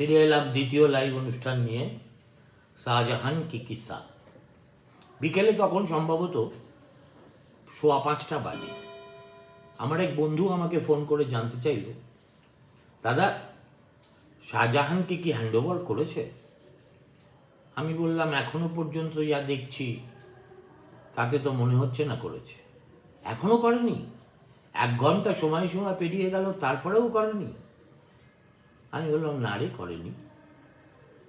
ফিরে এলাম দ্বিতীয় লাইভ অনুষ্ঠান নিয়ে শাহজাহান কি কিসা। বিকেলে তখন সম্ভবত সোয়া পাঁচটা বাজে। আমার এক বন্ধু আমাকে ফোন করে জানতে চাইল, দাদা শাহজাহানকে কি হ্যান্ড ওভার করেছে? আমি বললাম, এখনও পর্যন্ত যা দেখছি, তাতে তো মনে হচ্ছে না করেছে। এখনও করেনি। এক ঘণ্টা সময় সময় পেরিয়ে গেল, তারপরেও করেনি। আমি বললাম না রে করেনি।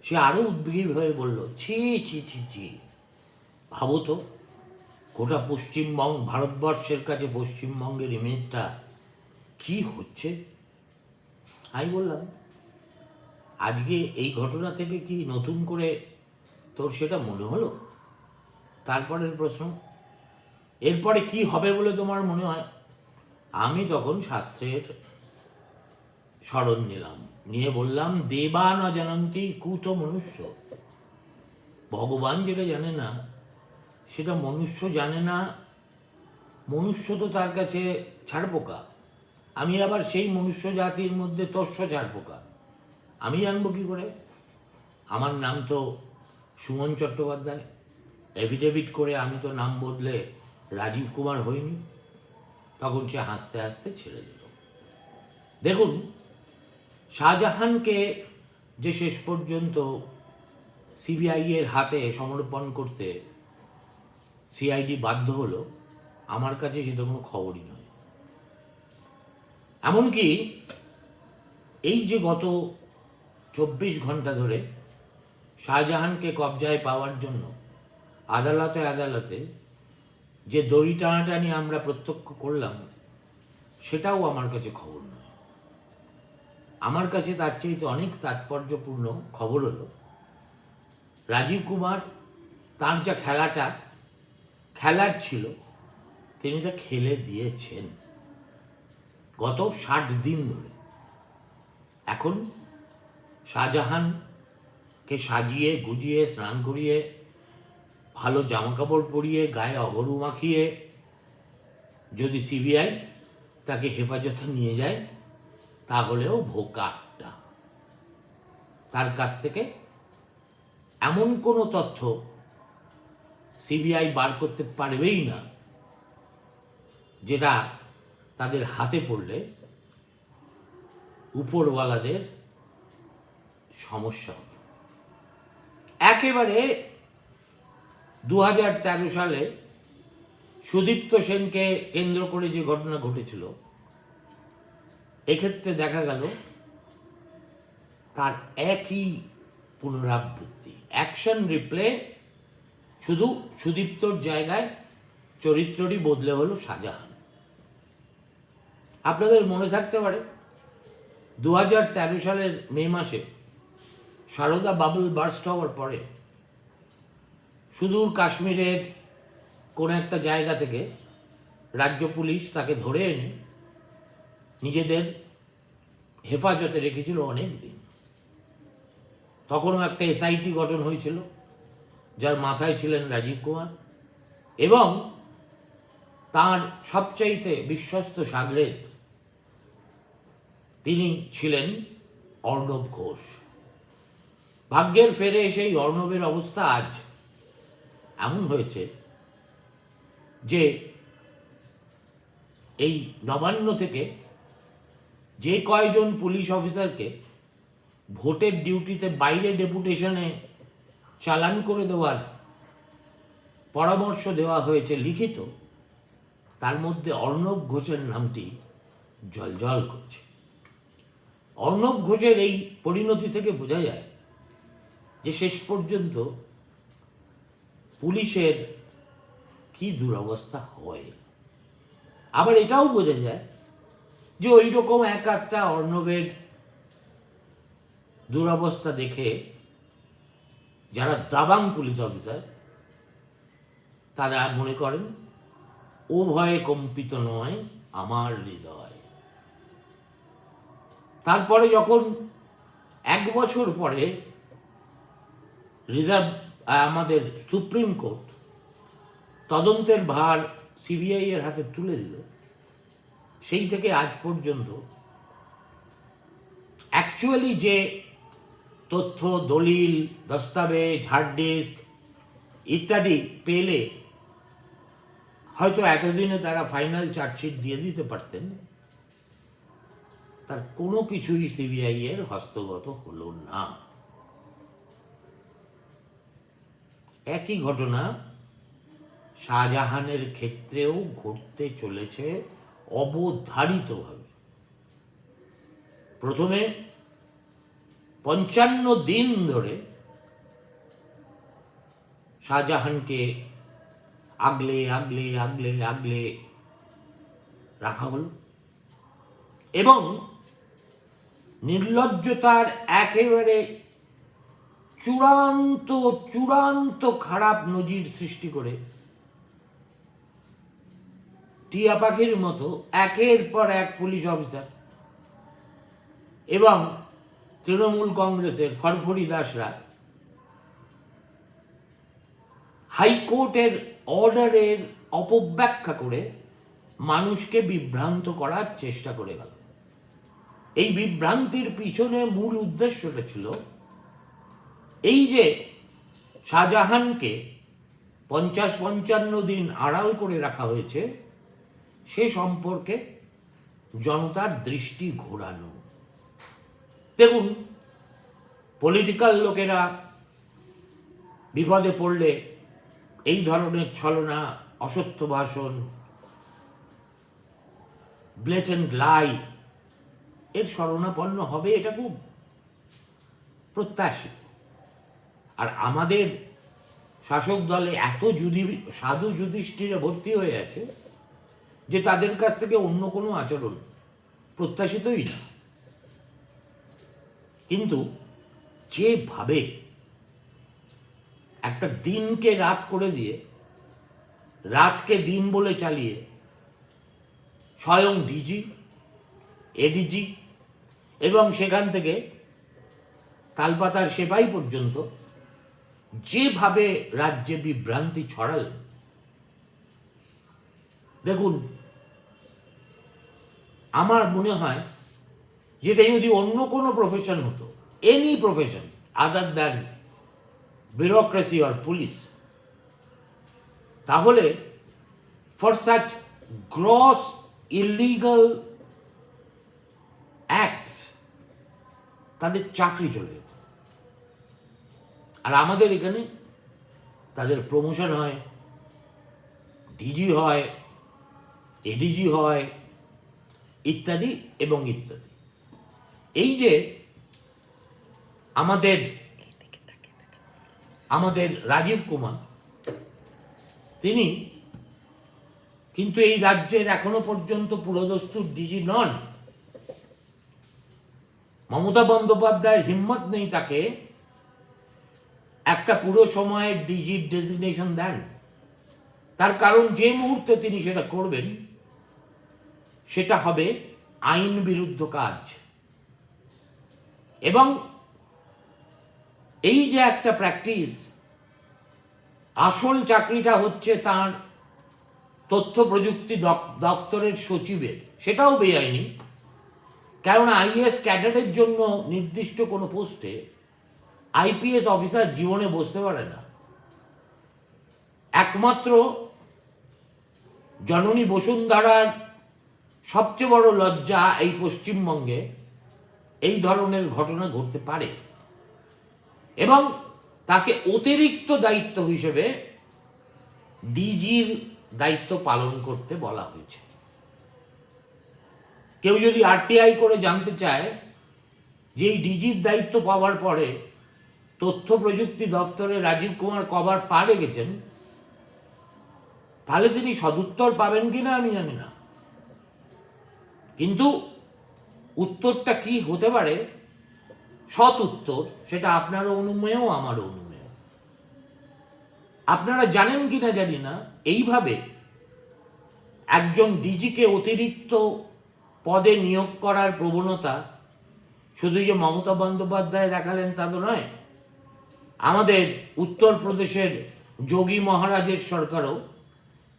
সে আরও উদ্বিগ্ন হয়ে বলল, ছি ছি ছি ছি। ভাবো তো, গোটা পশ্চিমবঙ্গ, ভারতবর্ষের কাছে পশ্চিমবঙ্গের ইমেজটা কি হচ্ছে? আমি বললাম, আজকে এই ঘটনা থেকে কি নতুন করে তোর সেটা মনে হলো? তারপরের প্রশ্ন, এরপরে কি হবে বলে তোমার মনে হয়? আমি তখন শাস্ত্রের স্মরণ নিলাম। নিয়ে বললাম, দেবা ন জানন্তি, কুত মনুষ্য। ভগবান যেটা জানে না, সেটা মনুষ্য জানে না। মনুষ্য তো তার কাছে ছাড়পোকা। আমি আবার সেই মনুষ্য জাতির মধ্যে তস্য ছাড়পোকা। আমি জানব কি করে? আমার নাম তো সুমন চট্টোপাধ্যায়। এফিডেভিট করে আমি তো নাম বদলে রাজীব কুমার হইনি। তখন সে হাসতে হাসতে ছেড়ে দিল। দেখুন শাহজাহানকে যে শেষ পর্যন্ত সিবিআই এর হাতে সমর্পণ করতে সিআইডি বাধ্য হলো, আমার কাছে সেটা কোনো খবরই নয়। এমনকি এই যে গত চব্বিশ ঘণ্টা ধরে শাহজাহানকে কবজায় পাওয়ার জন্য আদালতে আদালতে যে দড়ি টানাটানি আমরা প্রত্যক্ষ করলাম, সেটাও আমার কাছে খবর নয়। আমার কাছে তার চাইতে অনেক তাৎপর্যপূর্ণ খবর হলো, রাজীব কুমার তার যা খেলাটা, খেলার ছিল, তিনি তা খেলে দিয়েছেন। গত ষাট দিন ধরে। এখন শাহজাহানকে সাজিয়ে, গুজিয়ে, স্নান করিয়ে, ভালো জামা কাপড় পরিয়ে, গায়ে অগরু মাখিয়ে যদি সিবিআই তাকে হেফাজতে নিয়ে যায় তাহলেও ভোকাটটা। তার কাছ থেকে এমন কোনো তথ্য সিবিআই বার করতে পারবেই না, যেটা তাদের হাতে পড়লে উপরওয়ালাদের সমস্যা হতো। একেবারে দু হাজার তেরো সালে সুদীপ্ত সেনকে কেন্দ্র করে যে ঘটনা ঘটেছিল এক্ষেত্রে দেখা গেল তার একই পুনরাবৃত্তি। অ্যাকশন রিপ্লে শুধু সুদীপ্তর জায়গায় চরিত্রটি বদলে হলো শাহজাহান। আপনাদের মনে থাকতে পারে দু হাজার তেরো সালের মে মাসে সারদা বাবল বার্স্ট হওয়ার পরে সুদূর কাশ্মীরের কোনো একটা জায়গা থেকে রাজ্য পুলিশ তাকে ধরে এনে নিজেদের হেফাজতে রেখেছিল অনেক দিন তখনও একটা এসআইটি গঠন হয়েছিল, যার মাথায় ছিলেন রাজীব কুমার এবং তার সবচাইতে বিশ্বস্ত সাগরেদ তিনি ছিলেন অর্ণব ঘোষ। ভাগ্যের ফেরে সেই অর্ণবের অবস্থা আজ এমন হয়েছে যে এই নবান্ন থেকে যে কয়জন পুলিশ অফিসারকে ভোটের ডিউটিতে বাইরে ডেপুটেশনে চালান করে দেওয়ার পরামর্শ দেওয়া হয়েছে লিখিত, তার মধ্যে অর্ণব ঘোষের নামটি জলজল করছে। অর্ণব ঘোষের এই পরিণতি থেকে বোঝা যায় যে শেষ পর্যন্ত পুলিশের কি দুরবস্থা হয়। আবার এটাও বোঝা যায় যে ওই রকম এক একটা অর্ণবের দুরবস্থা দেখে যারা দাবাং পুলিশ অফিসার, তারা মনে করেন, ও ভয়ে কম্পিত নয়, আমার হৃদয়। তারপরে যখন এক বছর পরে রিজার্ভ আমাদের সুপ্রিম কোর্ট তদন্তের ভার সিবিআই এর হাতে তুলে দিল সেই থেকে আজ পর্যন্ত অ্যাকচুয়ালি যে তথ্য, দলিল, দস্তাবেজ হার্ড ডিস্ক ইত্যাদি পেলে হয়তো এতদিনে তারা ফাইনাল চার্জশিট দিয়ে দিতে পারতেন। তার কোনো কিছুই সিবিআই এর হস্তগত হলো না। একই ঘটনা শাহজাহানের ক্ষেত্রেও ঘটতে চলেছে। অবধারিতভাবে। প্রথমে পঞ্চান্ন দিন ধরে শাহজাহানকে আগলে আগলে আগলে আগলে রাখা হল এবং নির্লজ্জতার একেবারে চূড়ান্ত চূড়ান্ত খারাপ নজির সৃষ্টি করে টিয়া পাখির মতো একের পর এক পুলিশ অফিসার এবং তৃণমূল কংগ্রেসের ফরফরি দাসরা। হাইকোর্টের অর্ডারের অপব্যাখ্যা করে মানুষকে বিভ্রান্ত করার চেষ্টা করে গেল। এই বিভ্রান্তির পিছনে মূল উদ্দেশ্যটা ছিল এই যে শাহজাহানকে পঞ্চাশ পঞ্চান্ন দিন আড়াল করে রাখা হয়েছে সে সম্পর্কে জনতার দৃষ্টি ঘোরানো। দেখুন পলিটিক্যাল লোকেরা বিপদে পড়লে এই ধরনের ছলনা, অসত্য ভাষণ ব্লেটেন্ট লাই এর শরণাপন্ন হবে এটা খুব প্রত্যাশিত। আর আমাদের শাসক দলে এত যুধি সাধু যুধিষ্ঠিরে ভর্তি হয়ে আছে যে তাদের কাছ থেকে অন্য কোনো আচরণ প্রত্যাশিতই না। কিন্তু যেভাবে একটা দিনকে রাত করে দিয়ে রাতকে দিন বলে চালিয়ে স্বয়ং ডিজি, এডিজি এবং সেখান থেকে তালপাতার সেবাই পর্যন্ত যেভাবে রাজ্যে বিভ্রান্তি ছড়ালেন, দেখুন আমার মনে হয় যেটা যদি অন্য কোনো প্রফেশন হতো any profession other than bureaucracy or police তাহলে for such gross illegal acts তাদের চাকরি চলে যেত। আর আমাদের এখানে তাদের প্রমোশন হয় ডিজি হয় এডিজি হয় ইত্যাদি এবং ইত্যাদি। এই যে আমাদের আমাদের রাজীব কুমার, তিনি কিন্তু এই রাজ্যের এখনও পর্যন্ত পুরোদস্তুর ডিজি নন। মমতা বন্দ্যোপাধ্যায়ের হিম্মত নেই তাকে একটা পুরো সময়ের ডিজির ডেজিগনেশন দেন। তার কারণ যে মুহূর্তে তিনি সেটা করবেন সেটা হবে আইন বিরুদ্ধ কাজ। এবং এই যে একটা প্র্যাকটিস আসল চাকরিটা হচ্ছে তার তথ্য প্রযুক্তি দপ্তরের সচিবের। সেটাও বেআইনি। কেননা আইএস ক্যাডারের জন্য নির্দিষ্ট কোনো পোস্টে আইপিএস অফিসার জীবনে বসতে পারে না। একমাত্র জননী বসুন্ধরার সবচেয়ে বড় লজ্জা এই পশ্চিমবঙ্গে এই ধরনের ঘটনা ঘটতে পারে। এবং তাকে অতিরিক্ত দায়িত্ব হিসেবে ডিজির দায়িত্ব পালন করতে বলা হয়েছে। কেউ যদি আরটিআই করে জানতে চায় যে এই ডিজির দায়িত্ব পাওয়ার পরে তথ্য প্রযুক্তি দপ্তরে রাজীব কুমার কবার পা রেখেছেন, তাহলে তিনি সদুত্তর পাবেন কিনা আমি জানি না। কিন্তু উত্তরটা কি হতে পারে? সৎ উত্তর, সেটা আপনারও অনুমেয় আমারও অনুমেয়। আপনারা জানেন কিনা জানি না, এইভাবে একজন ডিজিকে অতিরিক্ত পদে নিয়োগ করার প্রবণতা শুধু যে মমতা বন্দ্যোপাধ্যায় দেখালেন তা তো নয়, আমাদের উত্তরপ্রদেশের যোগী মহারাজের সরকারও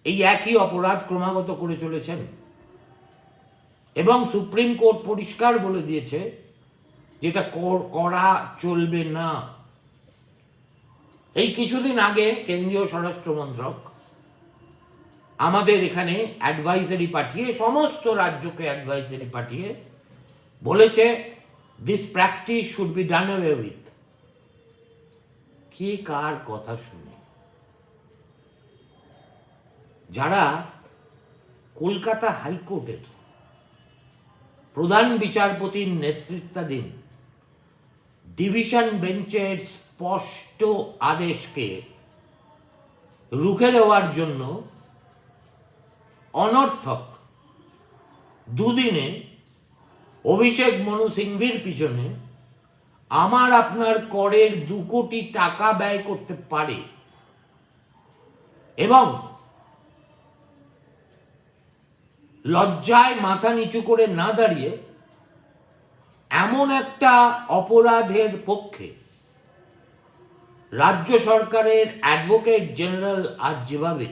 এই একই অপরাধ ক্রমাগত করে চলেছেন। এবং সুপ্রিম কোর্ট পরিষ্কার বলে দিয়েছে যেটা কর- চলবে না। এই কিছুদিন আগে কেন্দ্রীয় স্বরাষ্ট্র মন্ত্রক আমাদের এখানে অ্যাডভাইজারি পাঠিয়ে, সমস্ত রাজ্যকে অ্যাডভাইজারি পাঠিয়ে বলেছে this practice should be done with কে কার কথা শুনে? যারা কলকাতা হাইকোর্টের প্রধান বিচারপতির নেতৃত্বাধীন ডিভিশন বেঞ্চের স্পষ্ট আদেশকে রুখে দেওয়ার জন্য অনর্থক দুদিনে অভিষেক মনু সিংভির পিছনে আমার আপনার করের দু কোটি টাকা ব্যয় করতে পারে এবং লজ্জায় মাথা নিচু করে না দাঁড়িয়ে এমন একটা অপরাধের পক্ষে রাজ্য সরকারের অ্যাডভোকেট জেনারেল আজ যেভাবে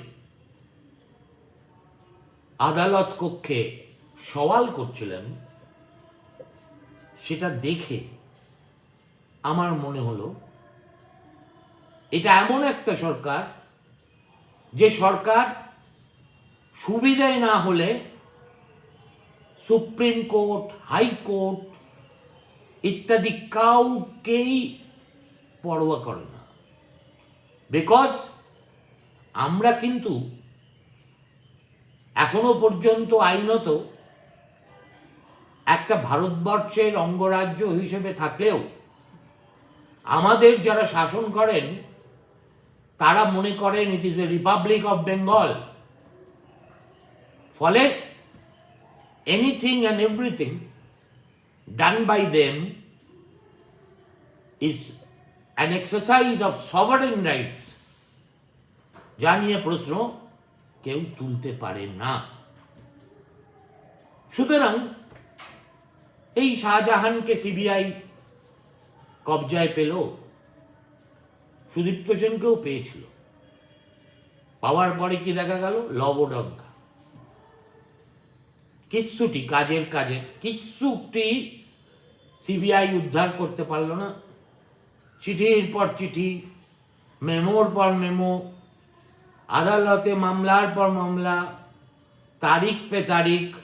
আদালত কক্ষে সওয়াল করছিলেন, সেটা দেখে আমার মনে হলো এটা এমন একটা সরকার যে সরকার সুবিধায় না হলে সুপ্রিম কোর্ট হাইকোর্ট ইত্যাদি কাউকেই পরোয়া করে না। বিকজ আমরা কিন্তু এখনও পর্যন্ত আইনত একটা ভারতবর্ষের অঙ্গরাজ্য হিসেবে থাকলেও আমাদের যারা শাসন করেন, তারা মনে করেন it is a republic of Bengal ফলে anything and everything done by them is an exercise of sovereign rights যা নিয়ে প্রশ্ন, কেউ তুলতে পারে না। সুতরাং এই শাহজাহানকে সিবিআই কবজায় পেল, সুদীপ্ত সেনকেও পেয়েছিল। পাওয়ার পরে কি দেখা গেল? লবডঙ্কা। কিচ্ছুটি কাজের কাজের কিচ্ছুটি সিবিআই উদ্ধার করতে পারল না। চিঠির পর চিঠি, মেমোর পর মেমো, আদালতে মামলার পর মামলা, তারিখ পে তারিখ,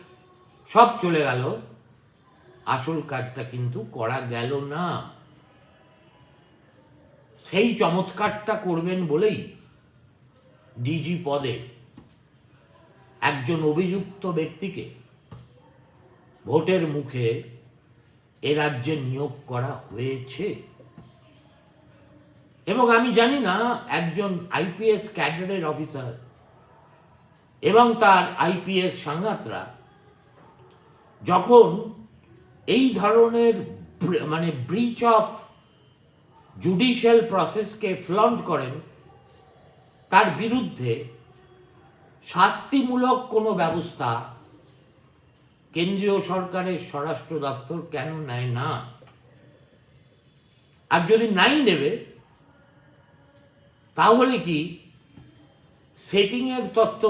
সব চলে গেল। আসল কাজটা কিন্তু করা গেল না। সেই চমৎকারটা করবেন বলেই ডিজি পদে একজন অভিযুক্ত ব্যক্তিকে ভোটের মুখে এ রাজ্যে নিয়োগ করা হয়েছে। এবং আমি জানি না, একজন আইপিএস ক্যাডারের অফিসার এবং তার আইপিএস সাংঘাতরা যখন এই ধরনের মানে ব্রিচ অফ জুডিশিয়াল প্রসেসকে ফ্লন্ট করেন, তার বিরুদ্ধে শাস্তিমূলক কোনো ব্যবস্থা কেন্দ্রীয় সরকারের স্বরাষ্ট্র দপ্তর কেন নেয় না? আর যদি নাই নেবে, তাহলে কি সেটিংয়ের তত্ত্ব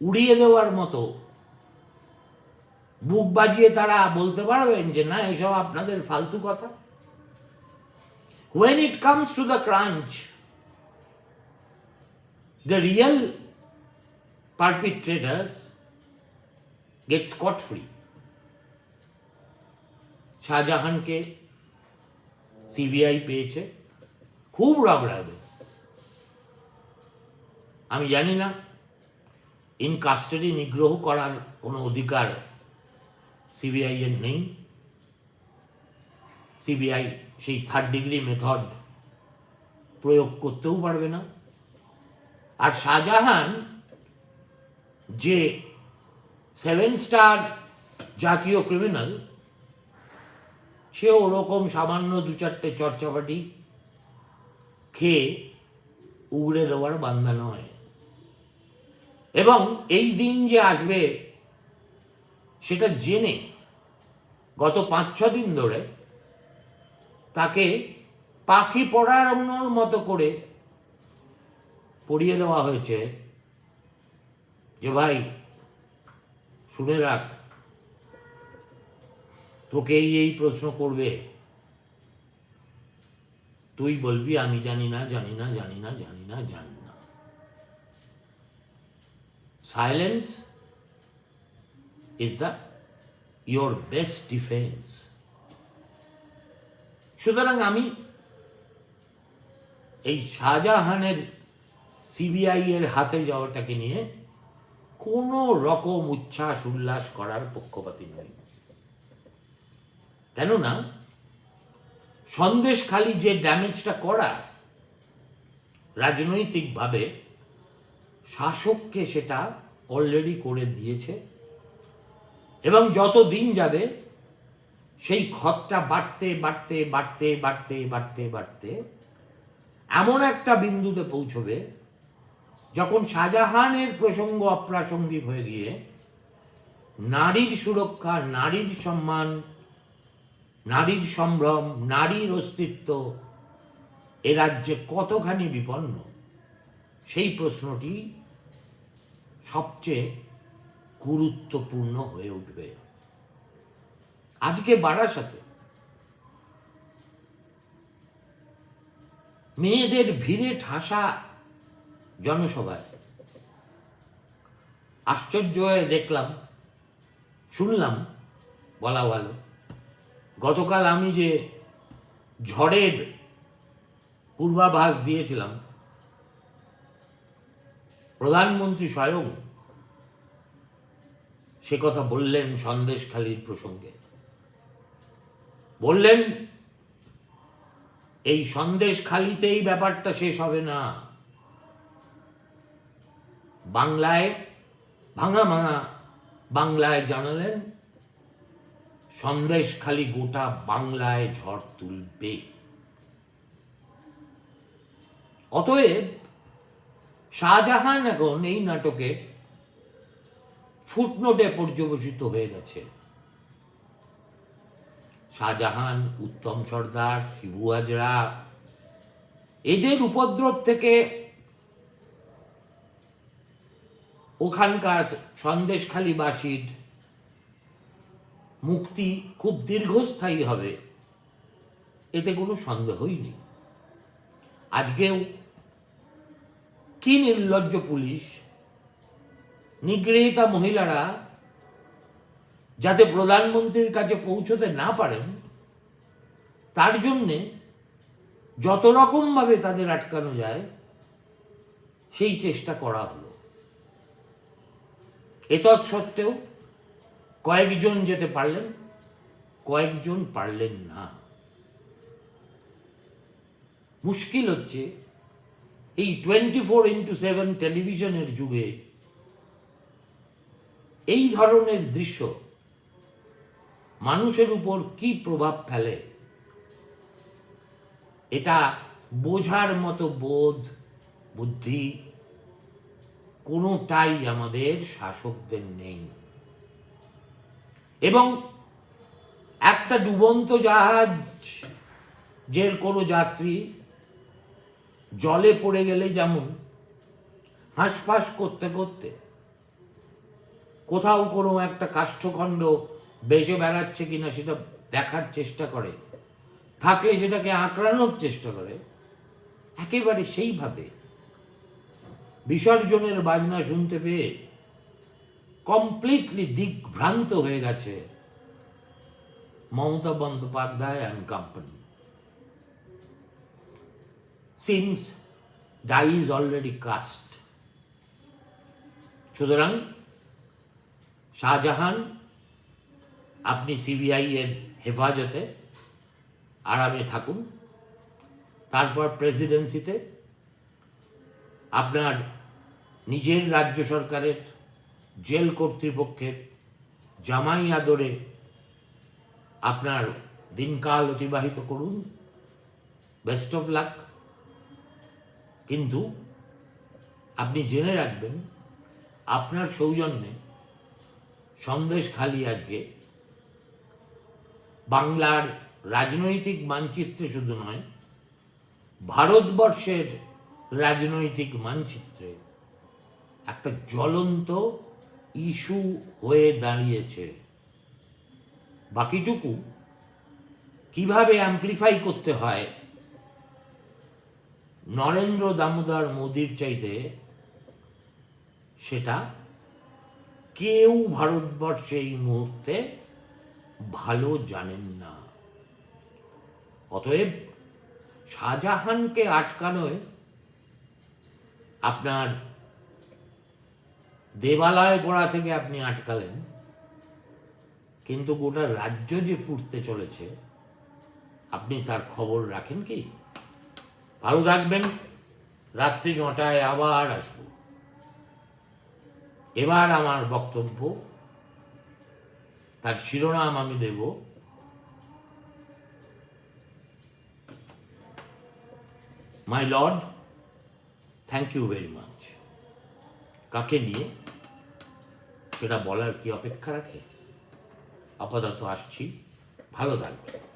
উড়িয়ে দেওয়ার মতো বুক বাজিয়ে তারা বলতে পারবেন যে, না, এসব আপনাদের ফালতু কথা when it comes to the crunch, the real perpetrators get scot free শাহজাহানকে সিবিআই পেয়েছে। খুব রগড়াবে। আমি জানি না ইন কাস্টাডি নিগ্রহ করার কোনো অধিকার সিবিআই এর নেই। সিবিআই সেই থার্ড ডিগ্রি মেথড প্রয়োগ করতেও পারবে না। আর শাহজাহান যে সেভেন স্টার জাতীয় ক্রিমিনাল সে ওরকম সামান্য দু চারটে চর্চাপাটি খেয়ে উগড়ে দেওয়ার বান্দা নয় এবং এই দিন যে আসবে সেটা জেনে গত পাঁচ ছ দিন ধরে তাকে পাখি পড়ানোর মতো করে পড়িয়ে দেওয়া হয়েছে যে ভাই শুনে রাখ। তোকে এই এই প্রশ্ন করবে। তুই বলবি, আমি জানি না জানি না জানি না জানি না জানি না। Silence is the your best defence সুতরাং আমি এই শাহজাহানের সিবিআই এর হাতে যাওয়াটাকে নিয়ে কোনো রকম উচ্ছ্বাস, উল্লাস করার পক্ষপাতী নই। কেননা, সন্দেশ খালি যে ড্যামেজটা করা, রাজনৈতিকভাবে শাসককে সেটা অলরেডি করে দিয়েছে এবং যত দিন যাবে সেই ক্ষতটা বাড়তে বাড়তে বাড়তে বাড়তে বাড়তে বাড়তে এমন একটা বিন্দুতে পৌঁছবে যখন শাহজাহানের প্রসঙ্গ অপ্রাসঙ্গিক হয়ে গিয়ে নারীর সুরক্ষা, নারীর সম্মান, নারীর সম্ভ্রম, নারীর অস্তিত্ব, এ রাজ্যে কতখানি বিপন্ন? সেই প্রশ্নটি সবচেয়ে গুরুত্বপূর্ণ হয়ে উঠবে। আজকে বারাসাতে মেয়েদের ভিড়ে ঠাসা জনসভায়। আশ্চর্য হয়ে দেখলাম, শুনলাম বলা ভালো, গতকাল আমি যে ঝড়ের পূর্বাভাস দিয়েছিলাম, প্রধানমন্ত্রী স্বয়ং সে কথা বললেন সন্দেশখালির প্রসঙ্গে। বললেন, এই সন্দেশখালিতেই ব্যাপারটা শেষ হবে না। বাংলায় ভাঙা ভাঙা বাংলায় জানালেন, সন্দেশ খালি গোটা বাংলায় ঝড় তুলবে। অতএব শাহজাহান এখন এই নাটকে ফুটনোটে পর্যবসিত হয়ে গেছে। শাহজাহান, উত্তম সর্দার, শিবু হাজরা, এদের উপদ্রব থেকে ওখানকার সন্দেশখালীবাসীর মুক্তি খুব দীর্ঘস্থায়ী হবে, এতে কোনো সন্দেহই নেই। আজকেও কি নির্লজ্জ পুলিশ, নিগৃহীতা মহিলারা যাতে প্রধানমন্ত্রীর কাছে পৌঁছতে না পারেন, তার জন্যে যত রকমভাবে তাদের আটকানো যায়, সেই চেষ্টা করা হলো। এতৎ সত্ত্বেও কয়েকজন যেতে পারলেন, কয়েকজন পারলেন না। মুশকিল হচ্ছে, এই টোয়েন্টি ফোর ইন্টু সেভেন টেলিভিশনের যুগে এই ধরনের দৃশ্য মানুষের উপর কি প্রভাব ফেলে, এটা বোঝার মতো বোধ, বুদ্ধি কোনোটাই আমাদের শাসকদের নেই। এবং একটা ডুবন্ত জাহাজ যের কোনো যাত্রী, জলে পড়ে গেলে যেমন হাঁসফাঁস করতে করতে কোথাও কোনো একটা কাষ্ঠখণ্ড বেসে বেড়াচ্ছে কিনা সেটা দেখার চেষ্টা করে, থাকলে সেটাকে আঁকড়ানোর চেষ্টা করে, একেবারে সেইভাবে বিসর্জনের বাজনা শুনতে পেয়ে কমপ্লিটলি দিগ্ভ্রান্ত হয়ে গেছে Mamata Bandyopadhyay and company since die is already cast সুতরাং শাহজাহান, আপনি সিবিআই এর হেফাজতে আরামে থাকুন। তারপর প্রেসিডেন্সিতে আপনার নিজের রাজ্য সরকারের জেল কর্তৃপক্ষের জামাই আদরে আপনার দিনকাল অতিবাহিত করুন। বেস্ট অফ লাক কিন্তু আপনি জেনে রাখবেন, আপনার সৌজন্যে সন্দেশ খালি আজকে। বাংলার রাজনৈতিক মানচিত্রে শুধু নয়, ভারতবর্ষের রাজনৈতিক মানচিত্রে একটা জ্বলন্ত ইস্যু হয়ে দাঁড়িয়েছে। বাকিটুকু কীভাবে অ্যাম্প্লিফাই করতে হয়? নরেন্দ্র দামোদর মোদির চাইতে সেটা কেউ ভারতবর্ষে এই মুহূর্তে ভালো জানেন না। অতএব শাহজাহানকে আটকানোয় আপনার দেবালয় পড়া থেকে আপনি আটকালেন, কিন্তু গোটা রাজ্য যে পুড়তে চলেছে, আপনি তার খবর রাখেন কি? ভালো থাকবেন, রাত্রি নটায় আবার আসব। এবার আমার বক্তব্য, তার শিরোনাম আমি দেব। My lord thank you very much কাকে নিয়ে? সেটা বলার কি অপেক্ষা রাখে? আপাতত আসছি। ভালো থাকবে